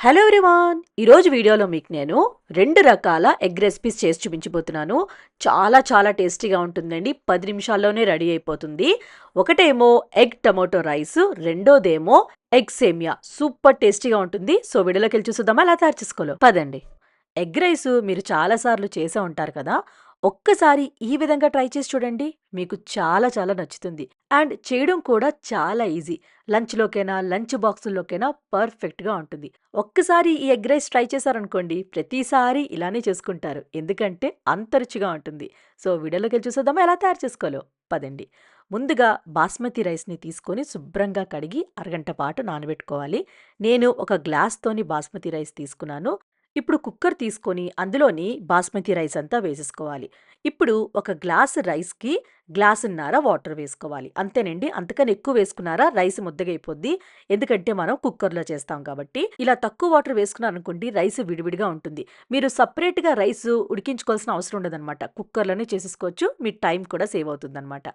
Hello everyone ఈరోజు వీడియోలో మీకు నేను రెండు రకాల ఎగ్ రెసిపీస్ చేసి చూపించబోతున్నాను. చాలా చాలా టేస్టీగా ఉంటుందండి. పది నిమిషాల్లోనే రెడీ అయిపోతుంది. ఒకటేమో ఎగ్ టమాటో రైస్ రెండోదేమో ఎగ్ సేమియా. సూపర్ టేస్టీగా ఉంటుంది. సో వీడియోలోకి వెళ్ళి చూసుదామా? అలా తయారు చేసుకోలో. పదండి. ఎగ్ రైస్ మీరు చాలాసార్లు చేసే ఉంటారు కదా? ఒక్కసారి ఈ విధంగా ట్రై చేసి చూడండి. మీకు చాలా చాలా నచ్చుతుంది. అండ్ చేయడం కూడా చాలా ఈజీ. లంచ్లోకైనా లంచ్ బాక్సుల్లోకైనా పర్ఫెక్ట్గా ఉంటుంది. ఒక్కసారి ఈ ఎగ్ రైస్ ట్రై చేశారనుకోండి ప్రతిసారి ఇలానే చేసుకుంటారు. ఎందుకంటే అంత రుచిగా ఉంటుంది. సో వీడియోలోకి వెళ్ళి చూసేద్దామా? ఎలా తయారు చేసుకోవాలో? పదండి. ముందుగా బాస్మతి రైస్ని తీసుకొని శుభ్రంగా కడిగి అరగంట పాటు నానబెట్టుకోవాలి. నేను ఒక గ్లాస్తోని బాస్మతి రైస్ తీసుకున్నాను. ఇప్పుడు కుక్కర్ తీసుకొని అందులోని బాస్మతి రైస్ అంతా వేసేసుకోవాలి. ఇప్పుడు ఒక గ్లాస్ రైస్కి గ్లాసున్నర వాటర్ వేసుకోవాలి. అంతేనండి అంతకని ఎక్కువ వేసుకున్నారా రైస్ ముద్దగైపోద్ది. ఎందుకంటే మనం కుక్కర్లో చేస్తాం కాబట్టి. ఇలా తక్కువ వాటర్ వేసుకున్నారనుకోండి రైస్ విడివిడిగా ఉంటుంది. మీరు సపరేట్గా రైస్ ఉడికించుకోవాల్సిన అవసరం ఉండదన్నమాట. కుక్కర్లోనే చేసేసుకోవచ్చు మీ టైం కూడా సేవ్ అవుతుందన్నమాట.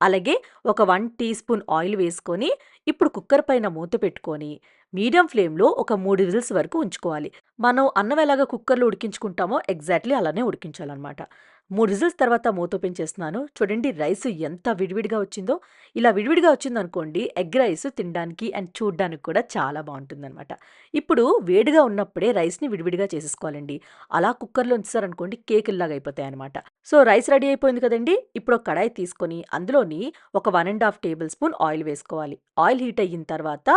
అలాగే ఒక వన్ టీ స్పూన్ ఆయిల్ వేసుకొని ఇప్పుడు కుక్కర్ పైన మూత పెట్టుకొని మీడియం ఫ్లేమ్లో ఒక మూడు విజిల్స్ వరకు ఉంచుకోవాలి. మనం అన్నం ఎలాగ కుక్కర్లో ఉడికించుకుంటామో ఎగ్జాక్ట్లీ అలానే ఉడికించాలన్నమాట. మూడు విజిల్స్ తర్వాత మూత ఓపెన్ చేస్తున్నాను. చూడండి రైస్ ఎంత విడివిడిగా వచ్చిందో. ఇలా విడివిడిగా వచ్చిందనుకోండి ఎగ్ రైస్ తినడానికి అండ్ చూడడానికి కూడా చాలా బాగుంటుందన్నమాట. ఇప్పుడు వేడిగా ఉన్నప్పుడే రైస్ని విడివిడిగా చేసేసుకోవాలండి. అలా కుక్కర్లో ఉంచారనుకోండి కేకుల్లాగా అయిపోతాయి అనమాట సో రైస్ రెడీ అయిపోయింది కదండి. ఇప్పుడు ఒక కడాయి తీసుకొని అందులోని ఒక one and half tablespoon oil వేసుకోవాలి. ఆయిల్ హీట్ అయిన తర్వాత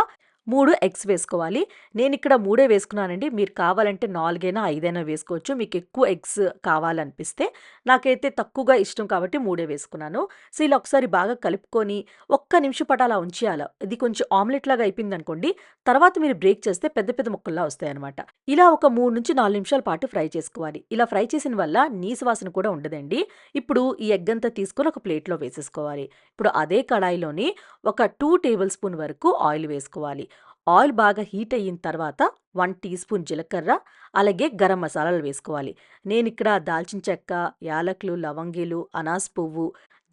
మూడు ఎగ్స్ వేసుకోవాలి. నేను ఇక్కడ మూడే వేసుకున్నానండి. మీరు కావాలంటే నాలుగైనా ఐదైనా వేసుకోవచ్చు. మీకు ఎక్కువ ఎగ్స్ కావాలనిపిస్తే. నాకైతే తక్కువగా ఇష్టం కాబట్టి మూడే వేసుకున్నాను. సో ఇలా ఒకసారి బాగా కలుపుకొని ఒక్క నిమిషం పాటు అలా ఉంచేయాలి. ఇది కొంచెం ఆమ్లెట్ లాగా అయిపోయింది అనుకోండి తర్వాత మీరు బ్రేక్ చేస్తే పెద్ద పెద్ద ముక్కల్లా వస్తాయి అనమాట ఇలా ఒక మూడు నుంచి నాలుగు నిమిషాల పాటు ఫ్రై చేసుకోవాలి. ఇలా ఫ్రై చేసిన వల్ల నీసు వాసన కూడా ఉండదండి. ఇప్పుడు ఈ ఎగ్ అంతా తీసుకొని ఒక ప్లేట్లో వేసేసుకోవాలి. ఇప్పుడు అదే కడాయిలోని ఒక టూ టేబుల్ స్పూన్ వరకు ఆయిల్ వేసుకోవాలి. ఆయిల్ బాగా హీట్ అయిన తర్వాత వన్ టీ స్పూన్ జీలకర్ర అలాగే గరం మసాలాలు వేసుకోవాలి. నేను ఇక్కడ దాల్చిన చెక్క యాలకులు లవంగీలు అనాస్ పువ్వు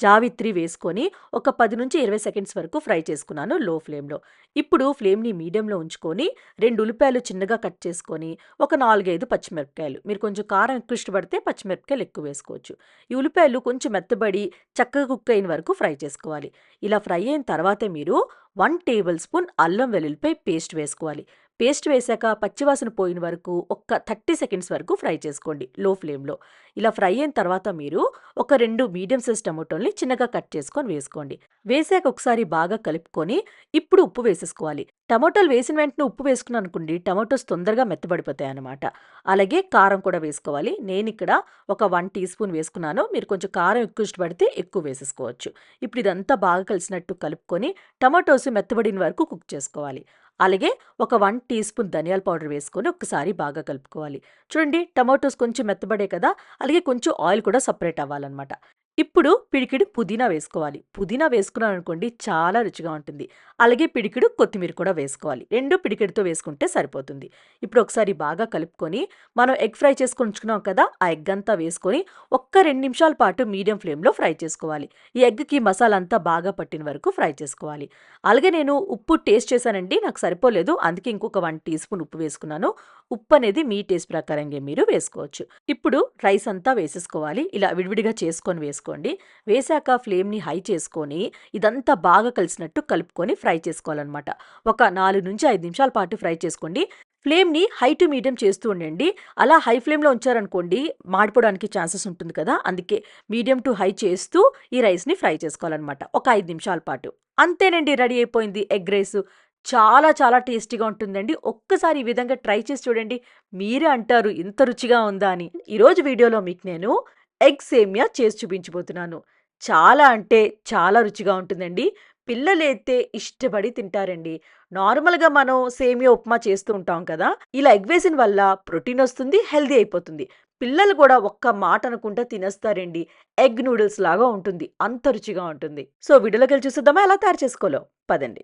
జావిత్రి వేసుకొని ఒక పది నుంచి ఇరవై సెకండ్స్ వరకు ఫ్రై చేసుకున్నాను లో ఫ్లేమ్లో. ఇప్పుడు ఫ్లేమ్ని మీడియంలో ఉంచుకొని రెండు ఉల్లిపాయలు చిన్నగా కట్ చేసుకొని ఒక నాలుగైదు పచ్చిమిరపకాయలు మీరు కొంచెం కారం ఎక్కువ ఇష్టపడితే పచ్చిమిరపకాయలు ఎక్కువ వేసుకోవచ్చు. ఈ ఉల్లిపాయలు కొంచెం మెత్తబడి చక్కగా కుక్ అయిన వరకు ఫ్రై చేసుకోవాలి. ఇలా ఫ్రై అయిన తర్వాతే మీరు వన్ టేబుల్ స్పూన్ అల్లం వెల్లుల్లిపాయ పేస్ట్ వేసుకోవాలి. పేస్ట్ వేశాక పచ్చివాసన పోయిన వరకు ఒక్క థర్టీ సెకండ్స్ వరకు ఫ్రై చేసుకోండి లో ఫ్లేమ్లో. ఇలా ఫ్రై అయిన తర్వాత మీరు ఒక రెండు మీడియం సైజ్ టమాటోల్ని చిన్నగా కట్ చేసుకొని వేసుకోండి. వేసాక ఒకసారి బాగా కలుపుకొని ఇప్పుడు ఉప్పు వేసేసుకోవాలి. టమాటోలు వేసిన వెంటనే ఉప్పు వేసుకున్నాను అనుకోండి టమాటోస్ తొందరగా మెత్తబడిపోతాయి అనమాట అలాగే కారం కూడా వేసుకోవాలి. నేను ఇక్కడ ఒక వన్ టీ స్పూన్ వేసుకున్నాను. మీరు కొంచెం కారం ఎక్కువ ఇష్టపడితే ఎక్కువ వేసేసుకోవచ్చు. ఇప్పుడు ఇదంతా బాగా కలిసినట్టు కలుపుకొని టమాటోస్ మెత్తబడిన వరకు కుక్ చేసుకోవాలి. అలాగే ఒక వన్ టీ స్పూన్ ధనియాల పౌడర్ వేసుకొని ఒకసారి బాగా కలుపుకోవాలి. చూడండి టమాటోస్ కొంచెం మెత్తబడే కదా అలాగే కొంచెం ఆయిల్ కూడా సపరేట్ అవ్వాలన్నమాట. ఇప్పుడు పిడికిడు పుదీనా వేసుకోవాలి. పుదీనా వేసుకున్నాను అనుకోండి చాలా రుచిగా ఉంటుంది. అలాగే పిడికిడు కొత్తిమీర కూడా వేసుకోవాలి. రెండు పిడికిడితో వేసుకుంటే సరిపోతుంది. ఇప్పుడు ఒకసారి బాగా కలుపుకొని మనం ఎగ్ ఫ్రై చేసుకొని ఉంచుకున్నాం కదా ఆ ఎగ్ అంతా వేసుకొని ఒక్క రెండు నిమిషాల పాటు మీడియం ఫ్లేమ్లో ఫ్రై చేసుకోవాలి. ఈ ఎగ్కి మసాలా అంతా బాగా పట్టిన వరకు ఫ్రై చేసుకోవాలి. అలాగే నేను ఉప్పు టేస్ట్ చేశానండి నాకు సరిపోలేదు. అందుకే ఇంకొక వన్ టీ స్పూన్ ఉప్పు వేసుకున్నాను. ఉప్పు అనేది మీ టేస్ట్ ప్రకారంగా మీరు వేసుకోవచ్చు. ఇప్పుడు రైస్ అంతా వేసేసుకోవాలి. ఇలా విడివిడిగా చేసుకొని వేసుకోండి. వేసాక ఫ్లేమ్ని హై చేసుకొని ఇదంతా బాగా కలిసినట్టు కలుపుకొని ఫ్రై ఫ్రై చేసుకోవాలన్నమాట. ఒక నాలుగు నుంచి ఐదు నిమిషాల పాటు ఫ్రై చేసుకోండి. ఫ్లేమ్ని హై టు మీడియం చేస్తూ ఉండండి. అలా హై ఫ్లేమ్లో ఉంచారనుకోండి మాడిపోవడానికి ఛాన్సెస్ ఉంటుంది కదా. అందుకే మీడియం టు హై చేస్తూ ఈ రైస్ని ఫ్రై చేసుకోవాలన్నమాట. ఒక ఐదు నిమిషాల పాటు. అంతేనండి రెడీ అయిపోయింది ఎగ్ రైస్. చాలా చాలా టేస్టీగా ఉంటుందండి. ఒక్కసారి ఈ విధంగా ట్రై చేసి చూడండి. మీరే అంటారు ఇంత రుచిగా ఉందా అని. ఈరోజు వీడియోలో మీకు నేను ఎగ్ సేమియా చేసి చూపించబోతున్నాను. చాలా అంటే చాలా రుచిగా ఉంటుందండి. పిల్లలైతే ఇష్టపడి తింటారండి. నార్మల్గా మనం సేమియా ఉప్మా చేస్తూ ఉంటాం కదా! ఇలా ఎగ్ వేసిన వల్ల ప్రోటీన్ వస్తుంది హెల్దీ అయిపోతుంది. పిల్లలు కూడా ఒక్క మాట అనుకుంటా తినేస్తారండి. ఎగ్ నూడిల్స్ లాగా ఉంటుంది. అంత రుచిగా ఉంటుంది. సో వీడియోలోకి వెళ్ళి చూసుద్దామా? ఎలా తయారు చేసుకోలో? పదండి.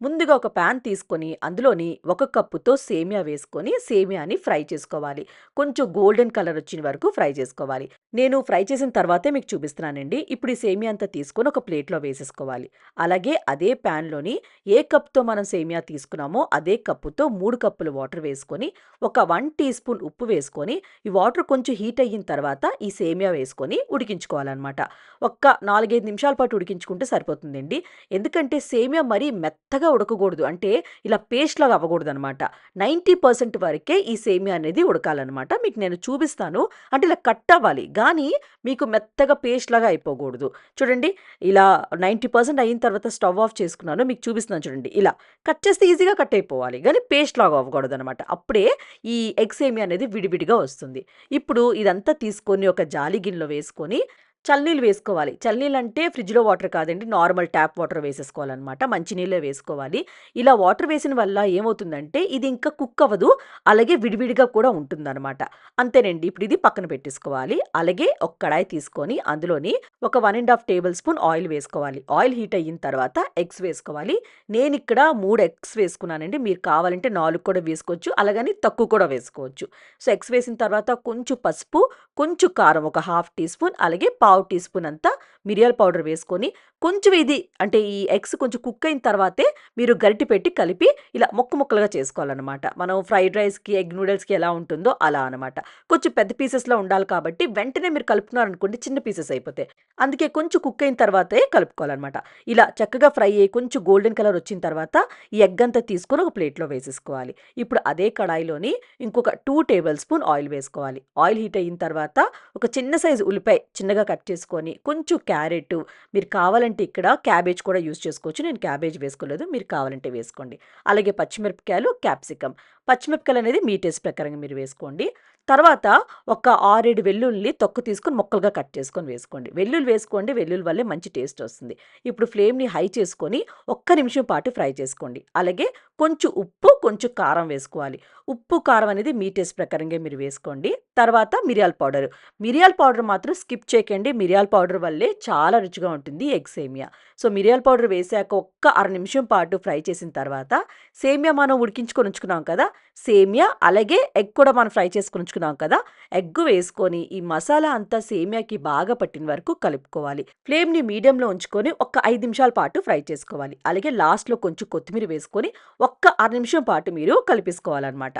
ముందుగా ఒక ప్యాన్ తీసుకొని అందులోని ఒక కప్పుతో సేమియా వేసుకొని సేమియాని ఫ్రై చేసుకోవాలి. కొంచెం గోల్డెన్ కలర్ వచ్చిన వరకు ఫ్రై చేసుకోవాలి. నేను ఫ్రై చేసిన తర్వాతే మీకు చూపిస్తున్నానండి. ఇప్పుడు ఈ సేమియా అంతా తీసుకొని ఒక ప్లేట్లో వేసేసుకోవాలి. అలాగే అదే ప్యాన్లోని ఏ కప్తో మనం సేమియా తీసుకున్నామో అదే కప్పుతో మూడు కప్పులు వాటర్ వేసుకొని ఒక వన్ టీ స్పూన్ ఉప్పు వేసుకొని ఈ వాటర్ కొంచెం హీట్ అయిన తర్వాత ఈ సేమియా వేసుకొని ఉడికించుకోవాలన్నమాట. ఒక్క నాలుగైదు నిమిషాల పాటు ఉడికించుకుంటే సరిపోతుందండి. ఎందుకంటే సేమియా మరీ మెత్తగా ఉడకకూడదు. అంటే ఇలా పేస్ట్ లాగా అవ్వకూడదు అనమాట నైంటీ పర్సెంట్ వరకే ఈ సేమియా అనేది ఉడకాలన్నమాట మీకు నేను చూపిస్తాను. అంటే ఇలా కట్ అవ్వాలి. కానీ మీకు మెత్తగా పేస్ట్ లాగా అయిపోకూడదు. చూడండి ఇలా నైంటీ పర్సెంట్ అయిన తర్వాత స్టవ్ ఆఫ్ చేసుకున్నాను. మీకు చూపిస్తున్నాను చూడండి. ఇలా కట్ చేస్తే ఈజీగా కట్ అయిపోవాలి. కానీ పేస్ట్ లాగా అవ్వకూడదు అనమాట అప్పుడే ఈ ఎగ్ సేమియా అనేది విడివిడిగా వస్తుంది. ఇప్పుడు ఇదంతా తీసుకొని ఒక జాలి గిన్నెలో వేసుకొని చల్నీళ్ళు వేసుకోవాలి. చల్నీళ్ళు అంటే ఫ్రిడ్జ్లో వాటర్ కాదండి. నార్మల్ ట్యాప్ వాటర్ వేసేసుకోవాలన్నమాట. మంచినీళ్ళే వేసుకోవాలి. ఇలా వాటర్ వేసిన వల్ల ఏమవుతుందంటే ఇది ఇంకా కుక్ అవ్వదు. అలాగే విడివిడిగా కూడా ఉంటుందన్నమాట. అంతేనండి. ఇప్పుడు ఇది పక్కన పెట్టేసుకోవాలి. అలాగే ఒక కడాయి తీసుకొని అందులోని ఒక one and half tablespoon oil వేసుకోవాలి. ఆయిల్ హీట్ అయిన తర్వాత ఎగ్స్ వేసుకోవాలి. నేను ఇక్కడ మూడు ఎగ్స్ వేసుకున్నానండి. మీరు కావాలంటే నాలుగు కూడా వేసుకోవచ్చు. అలాగని తక్కువ కూడా వేసుకోవచ్చు. సో ఎగ్స్ వేసిన తర్వాత కొంచెం పసుపు కొంచెం కారం ఒక హాఫ్ టీ స్పూన్ అలాగే పావు టీ స్పూన్ అంతా మిరియాల పౌడర్ వేసుకొని కొంచెం ఇది అంటే ఈ ఎగ్స్ కొంచెం కుక్ అయిన తర్వాతే మీరు గరిటి పెట్టి కలిపి ఇలా మొక్క ముక్కలుగా చేసుకోవాలన్నమాట. మనం ఫ్రైడ్ రైస్కి ఎగ్ నూడిల్స్కి ఎలా ఉంటుందో అలా అనమాట కొంచెం పెద్ద పీసెస్లో ఉండాలి కాబట్టి వెంటనే మీరు కలుపుకున్నారనుకోండి చిన్న పీసెస్ అయిపోతాయి. అందుకే కొంచెం కుక్ అయిన తర్వాతే కలుపుకోవాలన్నమాట. ఇలా చక్కగా ఫ్రై అయ్యి కొంచెం గోల్డెన్ కలర్ వచ్చిన తర్వాత ఈ ఎగ్ అంతా తీసుకొని ఒక ప్లేట్లో వేసేసుకోవాలి. ఇప్పుడు అదే కడాయిలోని ఇంకొక టూ టేబుల్ స్పూన్ ఆయిల్ వేసుకోవాలి. ఆయిల్ హీట్ అయిన తర్వాత ఒక చిన్న సైజు ఉల్లిపాయ చిన్నగా కట్ చేసుకొని కొంచెం క్యారెట్ మీరు కావాలంటే ఇక్కడ క్యాబేజ్ కూడా యూస్ చేసుకోవచ్చు. నేను క్యాబేజ్ వేసుకోలేదు. మీరు కావాలంటే వేసుకోండి. అలాగే పచ్చిమిరపకాయలు క్యాప్సికమ్ పచ్చిమిరపకాయలు అనేది మీ టేస్ట్ ప్రకారంగా మీరు వేసుకోండి. తర్వాత ఒక ఆరేడు వెల్లుల్లి తొక్కు తీసుకొని ముక్కలుగా కట్ చేసుకొని వేసుకోండి. వెల్లుల్లి వేసుకోండి. వెల్లుల్లి వల్లే మంచి టేస్ట్ వస్తుంది. ఇప్పుడు ఫ్లేమ్ని హై చేసుకొని ఒక్క నిమిషం పాటు ఫ్రై చేసుకోండి. అలాగే కొంచెం ఉప్పు కొంచెం కారం వేసుకోవాలి. ఉప్పు కారం అనేది మీ టేస్ట్ ప్రకారంగా మీరు వేసుకోండి. తర్వాత మిరియాల పౌడర్. మిరియాల పౌడర్ మాత్రం స్కిప్ చేయకండి. మిరియాల పౌడర్ వల్లే చాలా రుచిగా ఉంటుంది ఎగ్ సేమియా. సో మిరియాల పౌడర్ వేసాక ఒక్క అర నిమిషం పాటు ఫ్రై చేసిన తర్వాత సేమియా మనం ఉడికించుకొని ఉంచుకున్నాం కదా సేమియా అలాగే ఎగ్ కూడా మనం ఫ్రై చేసుకొని ఉంచుకున్నాం కదా ఎగ్ వేసుకొని ఈ మసాలా అంతా సేమియాకి బాగా పట్టిన వరకు కలుపుకోవాలి. ఫ్లేమ్ని మీడియంలో ఉంచుకొని ఒక ఐదు నిమిషాల పాటు ఫ్రై చేసుకోవాలి. అలాగే లాస్ట్లో కొంచెం కొత్తిమీర వేసుకొని ఒక్క అర నిమిషం పాటు మీరు కలిపేసుకోవాలన్నమాట.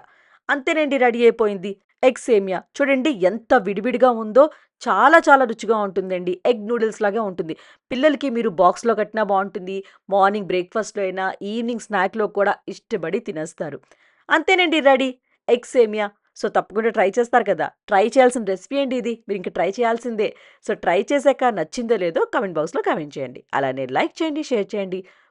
అంతేనండి రెడీ అయిపోయింది. ఎగ్ సేమియా. చూడండి ఎంత విడివిడిగా ఉందో చాలా చాలా రుచిగా ఉంటుందండి. ఎగ్ నూడిల్స్ లాగా ఉంటుంది. పిల్లలకి మీరు బాక్స్లో కట్టినా బాగుంటుంది. మార్నింగ్ బ్రేక్ఫాస్ట్లో అయినా ఈవినింగ్ స్నాక్లో కూడా ఇష్టపడి తినేస్తారు. అంతేనండి రెడీ. ఎగ్ సేమియా. సో తప్పకుండా ట్రై చేస్తారు కదా. ట్రై చేయాల్సిన రెసిపీ ఏంటి ఇది? మీరు ఇంకా ట్రై చేయాల్సిందే. సో ట్రై చేశాక నచ్చిందో లేదో కమెంట్ బాక్స్లో కమెంట్ చేయండి. అలానే లైక్ చేయండి షేర్ చేయండి.